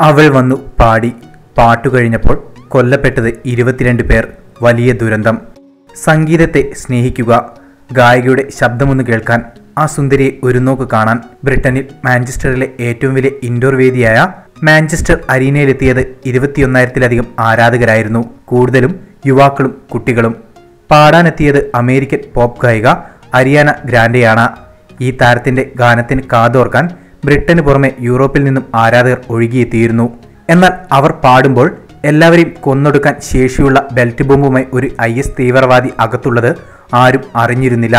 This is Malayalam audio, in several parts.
അവൾ വന്നു പാടി. പാട്ടു കഴിഞ്ഞപ്പോൾ കൊല്ലപ്പെട്ടത് ഇരുപത്തിരണ്ട് പേർ. വലിയ ദുരന്തം. സംഗീതത്തെ സ്നേഹിക്കുക ഗായികയുടെ ശബ്ദമൊന്ന് കേൾക്കാൻ ആ സുന്ദരിയെ ഒരു നോക്ക് കാണാൻ ബ്രിട്ടനിൽ മാഞ്ചസ്റ്ററിലെ ഏറ്റവും വലിയ ഇൻഡോർ വേദിയായ മാഞ്ചസ്റ്റർ അരീനയിലെത്തിയത് ഇരുപത്തിയൊന്നായിരത്തിലധികം ആരാധകരായിരുന്നു. കൂടുതലും യുവാക്കളും കുട്ടികളും. പാടാനെത്തിയത് അമേരിക്കൻ പോപ്പ് ഗായിക അരിയാന ഗ്രാൻഡെയാണ്. ഈ താരത്തിന്റെ ഗാനത്തിന് കാതോർക്കാൻ ബ്രിട്ടന് പുറമെ യൂറോപ്പിൽ നിന്നും ആരാധകർ ഒഴുകിയെത്തിയിരുന്നു. എന്നാൽ അവർ പാടുമ്പോൾ എല്ലാവരെയും കൊന്നൊടുക്കാൻ ശേഷിയുള്ള ബെൽറ്റ് ബോംബുമായി ഒരു ഐ എസ് തീവ്രവാദി അകത്തുള്ളത് ആരും അറിഞ്ഞിരുന്നില്ല.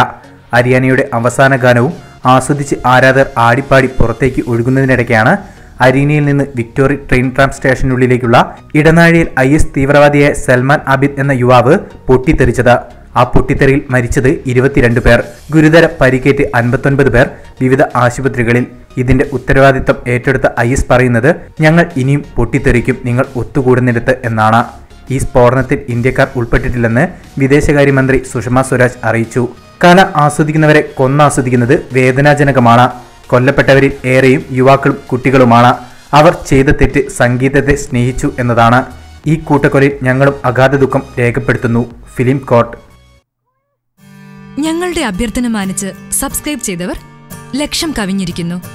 ഹരിയാനയുടെ അവസാന ഗാനവും ആസ്വദിച്ച് ആരാധകർ ആടിപ്പാടി പുറത്തേക്ക് ഒഴുകുന്നതിനിടയ്ക്കാണ് അരീനയിൽ നിന്ന് വിക്ടോറി ട്രെയിൻ ട്രാം സ്റ്റേഷനുള്ളിലേക്കുള്ള ഇടനാഴിയിൽ ഐ എസ് തീവ്രവാദിയായ സൽമാൻ അബിദ് എന്ന യുവാവ് പൊട്ടിത്തെറിച്ചത്. ആ പൊട്ടിത്തെറിയിൽ മരിച്ചത് ഇരുപത്തിരണ്ട് പേർ. ഗുരുതര പരിക്കേറ്റ് അൻപത്തൊൻപത് പേർ വിവിധ ആശുപത്രികളിൽ ഇതിന്റെ ഉത്തരവാദിത്തം ഏറ്റെടുത്ത ഐ എസ് പറയുന്നത് ഞങ്ങൾ ഇനിയും പൊട്ടിത്തെറിക്കും നിങ്ങൾ ഒത്തുകൂടുന്നിടത്ത് എന്നാണ്. ഈ സ്ഫോടനത്തിൽ ഇന്ത്യക്കാർ ഉൾപ്പെട്ടിട്ടില്ലെന്ന് വിദേശകാര്യമന്ത്രി സുഷമ സ്വരാജ് അറിയിച്ചു. കല ആസ്വദിക്കുന്നവരെ കൊന്നാസ്വദിക്കുന്നത് വേദനാജനകമാണ്. കൊല്ലപ്പെട്ടവരിൽ ഏറെയും യുവാക്കളും കുട്ടികളുമാണ്. അവർ ചെയ്ത തെറ്റ് സംഗീതത്തെ സ്നേഹിച്ചു എന്നതാണ്. ഈ കൂട്ടക്കൊലയിൽ ഞങ്ങളും അഗാധ ദുഃഖം രേഖപ്പെടുത്തുന്നു. Film court. ഞങ്ങളുടെ അഭ്യർത്ഥന മാനിച്ച് സബ്സ്ക്രൈബ് ചെയ്തവർ ലക്ഷം കവിഞ്ഞിരിക്കുന്നു.